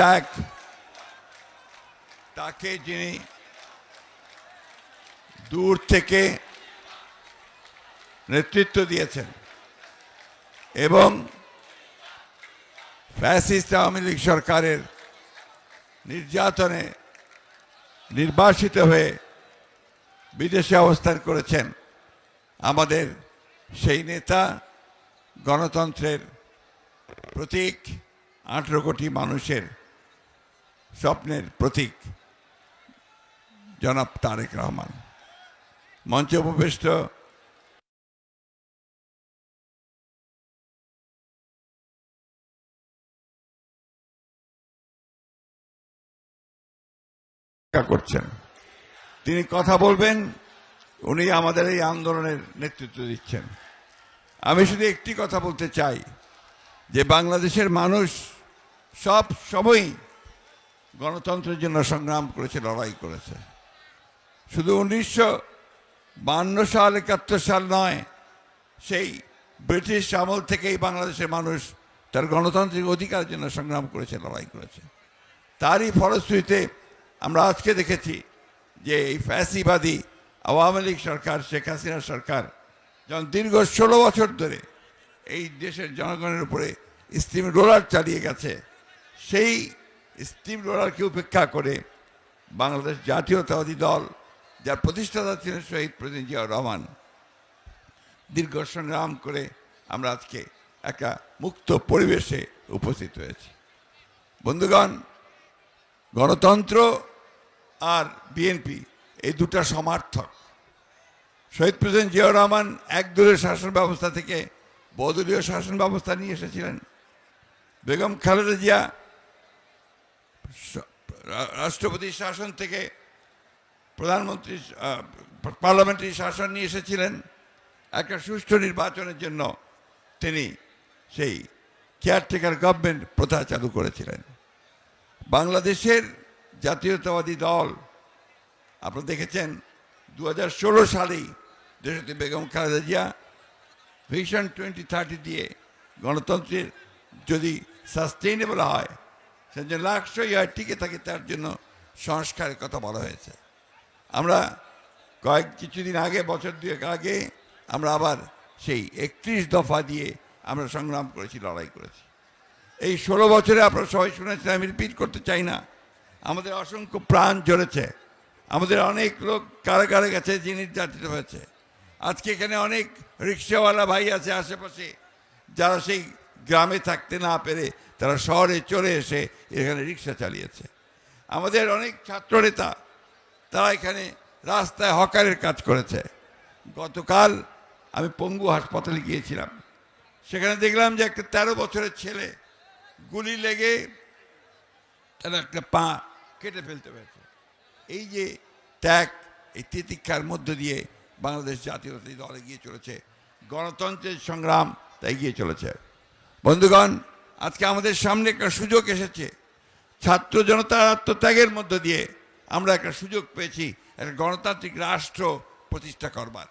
ত্যাগ তাকে যিনি দূর থেকে নেতৃত্ব দিয়েছেন এবং ফ্যাসিস্ট আওয়ামী লীগ সরকারের নির্যাতনে নির্বাসিত হয়ে বিদেশে অবস্থান করেছেন আমাদের সেই নেতা গণতন্ত্রের প্রতীক আঠেরো কোটি মানুষের স্বপ্নের প্রতীক জনাব তারেক রহমান। মঞ্চে উপবিষ্ট করছেন। তিনি কথা বলবেন, উনি আমাদের এই আন্দোলনের নেতৃত্ব দিচ্ছেন। আমি শুধু একটি কথা বলতে চাই, যে বাংলাদেশের মানুষ সব সময়ই গণতন্ত্রের জন্য সংগ্রাম করেছে, লড়াই করেছে। শুধু উনিশশো বান্ন সাল, একাত্তর সাল নয়, সেই ব্রিটিশ আমল থেকেই বাংলাদেশের মানুষ তার গণতান্ত্রিক অধিকারের জন্য সংগ্রাম করেছে, লড়াই করেছে। তারই ফলশ্রুতিতে আমরা আজকে দেখেছি যে এই ফ্যাসিবাদী আওয়ামী লীগ সরকার, শেখ হাসিনা সরকার, যখন দীর্ঘ ষোলো বছর ধরে এই দেশের জনগণের উপরে স্টিম রোলার চালিয়ে গেছে, সেই স্টিম রোলারকে উপেক্ষা করে বাংলাদেশ জাতীয়তাবাদী দল, যার প্রতিষ্ঠাতা ছিলেন শহীদ প্রেসিডেন্ট জিয়াউর রহমান। দীর্ঘ সংগ্রাম করে আমরা আজকে একটা মুক্ত পরিবেশে উপস্থিত হয়েছি। বন্ধুগণ, গণতন্ত্র আর বিএনপি, এই দুটা সমার্থক। শহীদ প্রেসিডেন্ট জিয়াউর রহমান একদলীয় শাসন ব্যবস্থা থেকে বহুদলীয় শাসন ব্যবস্থা নিয়ে এসেছিলেন। বেগম খালেদা জিয়া রাষ্ট্রপতি শাসন থেকে প্রধানমন্ত্রী পার্লামেন্টারি শাসন নিয়ে এসেছিলেন। একটা সুষ্ঠু নির্বাচনের জন্য তিনি সেই কেয়ারটেকার গভর্নমেন্ট প্রথা চালু করেছিলেন। বাংলাদেশের জাতীয়তাবাদী দল, আপনারা দেখেছেন দু হাজার ষোলো সালেই দেশটি Begum Khaleda Zia vision twenty thirty দিয়ে গণতন্ত্রের যদি সাস্টেইনেবল হয় সে যে লাক্সই হয় টিকে থাকে তার জন্য সংস্কারের কথা বলা হয়েছে। আমরা কয়েক কিছুদিন আগে, বছর দুয়েক আগে, আমরা আবার সেই একত্রিশ দফা দিয়ে আমরা সংগ্রাম করেছি, লড়াই করেছি। এই ষোলো বছরে আপনারা সবাই শুনেছেন, আমি রিপিট করতে চাই না। আমাদের অসংখ্য প্রাণ জ্বলেছে। আমাদের অনেক লোক কারাগারে গেছে যে নির্যাতিত হয়েছে। আজকে এখানে অনেক রিক্সাওয়ালা ভাই আছে আশেপাশে, যারা সেই গ্রামে থাকতে না পেরে তারা শহরে চলে এসে এখানে রিক্সা চালিয়েছে। আমাদের অনেক ছাত্রনেতা, তারা এখানে রাস্তায় হকারের কাজ করেছে। গতকাল আমি পঙ্গু হাসপাতালে গিয়েছিলাম। সেখানে দেখলাম যে একটা তেরো বছরের ছেলে গুলি লেগে তার একটা পা কেটে ফেলতে হয়েছে এই যে ত্যাগ, এই তিতিক্ষার মধ্য দিয়ে বাংলাদেশ জাতীয়তাবাদী দল এগিয়ে চলেছে। গণতন্ত্রের সংগ্রাম তা এগিয়ে চলেছে। বন্ধুগণ আজকে আমাদের সামনে একটা সুযোগ এসেছে। ছাত্র জনতার আত্মত্যাগের মধ্য দিয়ে আমরা একটা সুযোগ পেয়েছি, একটা গণতান্ত্রিক রাষ্ট্র প্রতিষ্ঠা করবার।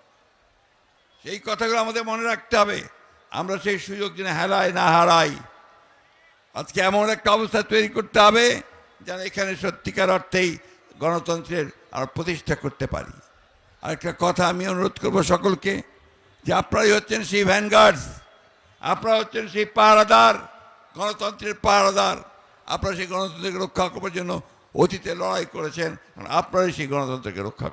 সেই কথাগুলো আমাদের মনে রাখতে হবে। আমরা সেই সুযোগ যেন হারাই না হারাই। আজকে এমন একটা অবস্থা তৈরি করতে হবে যেন এখানে সত্যিকার অর্থেই গণতন্ত্রের আর প্রতিষ্ঠা করতে পারি। আর একটা কথা আমি অনুরোধ করব সকলকে যে আপনারাই হচ্ছেন সেই ভ্যানগার্ডস আপনারা হচ্ছেন সেই পাহারাদার গণতন্ত্রের পাহারাদার। আপনারা সেই গণতন্ত্রকে রক্ষা করার জন্য অতীতে লড়াই করেছেন আপনারাই সেই গণতন্ত্রকে রক্ষা